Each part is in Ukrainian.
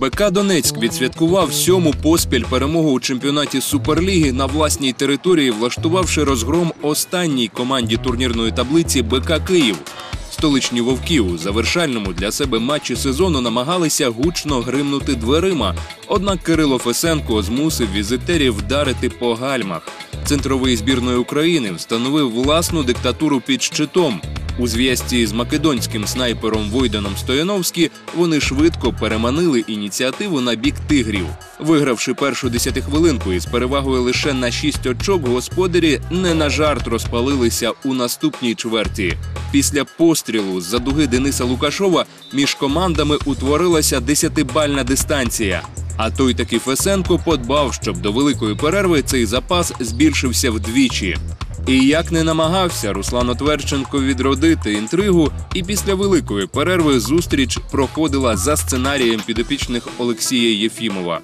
БК Донецьк відсвяткував сьому поспіль перемогу у чемпіонаті Суперліги на власній території, влаштувавши розгром останній команді турнірної таблиці БК Київ. Столичні вовки у завершальному для себе матчі сезону намагалися гучно гримнути дверима. Однак Кирило Фесенко змусив візитерів вдарити по гальмах. Центровий збірної України встановив власну диктатуру під щитом. У зв'язці з македонським снайпером Войданом Стояновські вони швидко переманили ініціативу на бік тигрів. Вигравши першу десятихвилинку із перевагою лише на шість очок, господарі не на жарт розпалилися у наступній чверті. Після пострілу з-за дуги Дениса Лукашова між командами утворилася десятибальна дистанція. А той таки Фесенко подбав, щоб до великої перерви цей запас збільшився вдвічі. І як не намагався Руслан Отверченко відродити інтригу, і після великої перерви зустріч проходила за сценарієм підопічних Олексія Єфімова.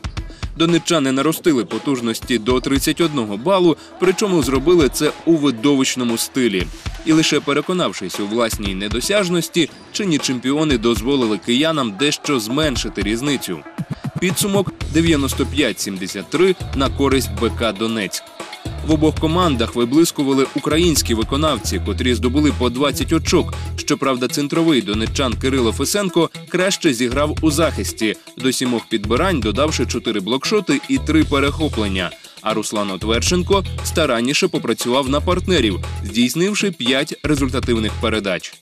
Донеччани наростили потужності до 31 балу, причому зробили це у видовищному стилі. І лише переконавшись у власній недосяжності, чинні чемпіони дозволили киянам дещо зменшити різницю. Підсумок 95-73 на користь БК Донецьк. В обох командах виблискували українські виконавці, котрі здобули по 20 очок. Щоправда, центровий донеччан Кирило Фесенко краще зіграв у захисті до сімох підбирань, додавши чотири блокшоти і три перехоплення. А Руслан Отверченко старанніше попрацював на партнерів, здійснивши п'ять результативних передач.